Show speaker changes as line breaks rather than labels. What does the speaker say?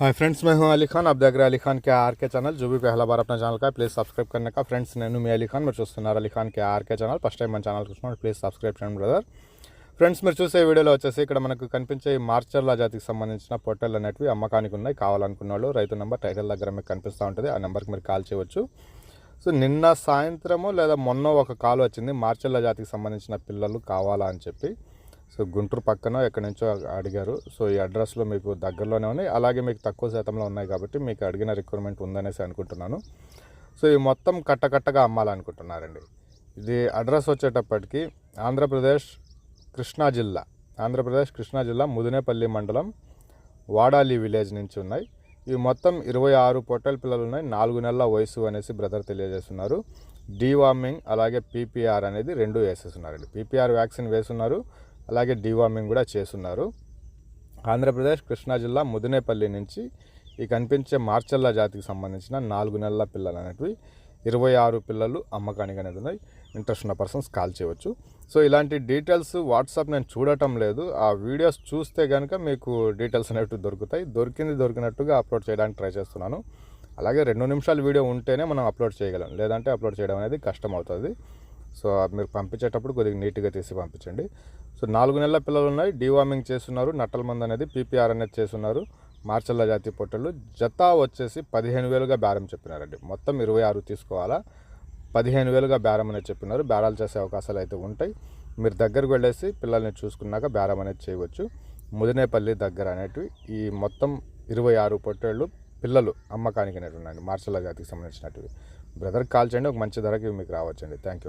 Hi friends मैं हूं अली खान आप देख रहे हैं अली खान के आर के चैनल जो भी पहला बार अपना ఛానల్ का ప్లీజ్ సబ్స్క్రైబ్ करने का ఫ్రెండ్స్ నేను మీ అలీ ఖాన్ మీరు చూస్తున్నారు Ali Khan K RK channel first time మన ఛానల్ చూస్తున్నారు ప్లీజ్ సబ్స్క్రైబ్ చేయండి బ్రదర్ ఫ్రెండ్స్ మీరు చూసే వీడియోలో వచ్చేసి ఇక్కడ మనకు కనిపించే ఈ మార్చర్ల జాతికి సంబంధించిన పొట్టెలు అనేటివి అమ్మకానికి ఉన్నాయి కావాలనుకున్న వాళ్ళు రైతు నెంబర్ టైటిల్ దగ్గర మీకు కనిపిస్తూ ఉంటుంది ఆ నెంబర్కి మీరు కాల్ చేయవచ్చు సో నిన్న సాయంత్రము లేదా మొన్న ఒక కాల్ వచ్చింది మార్చర్ల జాతికి సంబంధించిన పిల్లలు కావాలా అని చెప్పి సో గుంటూరు పక్కన ఎక్కడి నుంచో అడిగారు. సో ఈ అడ్రస్లో మీకు దగ్గరలోనే ఉన్నాయి. అలాగే మీకు తక్కువ శాతంలో ఉన్నాయి కాబట్టి మీకు అడిగిన రిక్వైర్మెంట్ ఉందనేసి అనుకుంటున్నాను. సో ఈ మొత్తం కట్టకట్టగా అమ్మాలనుకుంటున్నారండి. ఇది అడ్రస్ వచ్చేటప్పటికి ఆంధ్రప్రదేశ్ కృష్ణా జిల్లా. ఆంధ్రప్రదేశ్ కృష్ణా జిల్లా ముదినేపల్లి మండలం వాడాలి విలేజ్ నుంచి ఉన్నాయి. ఇవి మొత్తం ఇరవై ఆరు పొట్టల పిల్లలు ఉన్నాయి. నాలుగు నెలల వయసు అనేసి బ్రదర్ తెలియజేస్తున్నారు. డీవార్మింగ్ అలాగే పీపీఆర్ అనేది రెండు వేసేస్తున్నారండి పీపీఆర్ వ్యాక్సిన్ వేస్తున్నారు అలాగే డివార్మింగ్ కూడా చేస్తున్నారు. ఆంధ్రప్రదేశ్ కృష్ణా జిల్లా ముదినేపల్లి నుంచి ఈ కనిపించే మార్చల్ల జాతికి సంబంధించిన నాలుగు నెలల పిల్లలు అనేటివి ఇరవై ఆరు పిల్లలు అమ్మకానికి అనేది ఉన్నాయి. ఇంట్రెస్ట్ ఉన్న పర్సన్స్ కాల్ చేయవచ్చు. సో ఇలాంటి డీటెయిల్స్ వాట్సాప్ నేను చూడటం లేదు. ఆ వీడియోస్ చూస్తే కనుక మీకు డీటెయిల్స్ అనేవి దొరుకుతాయి. దొరికింది దొరికినట్టుగా అప్లోడ్ చేయడానికి ట్రై చేస్తున్నాను. అలాగే రెండు నిమిషాల వీడియో ఉంటేనే మనం అప్లోడ్ చేయగలం. లేదంటే అప్లోడ్ చేయడం అనేది కష్టం అవుతుంది. సో మీరు పంపించేటప్పుడు కొద్దిగా నీట్గా తీసి పంపించండి. సో నాలుగు నెలల పిల్లలు ఉన్నాయి. డీవార్మింగ్ చేస్తున్నారు. నట్టల మందు అనేది పీపీఆర్ అనేది చేస్తున్నారు. మార్చల్ల జాతి పొట్టలు జత వచ్చేసి పదిహేను వేలుగా బేరం చెప్పినారండి. మొత్తం ఇరవై ఆరు తీసుకోవాలా? పదిహేను వేలుగా బేరం అనేది చెప్పినారు. బేరాలు చేసే అవకాశాలు అయితే ఉంటాయి. మీరు దగ్గరకు వెళ్ళేసి పిల్లల్ని చూసుకున్నాక బేరం అనేది చేయవచ్చు. ముదినేపల్లి దగ్గర అనేటివి ఈ మొత్తం ఇరవై ఆరు పొట్టేళ్ళు పిల్లలు అమ్మకానికి అనేవి ఉన్నాయండి. మార్చల్ల జాతికి సంబంధించినటివి. బ్రదర్కి కాల్ చేయండి. ఒక మంచి ధరకి మీకు రావచ్చండి. Thank you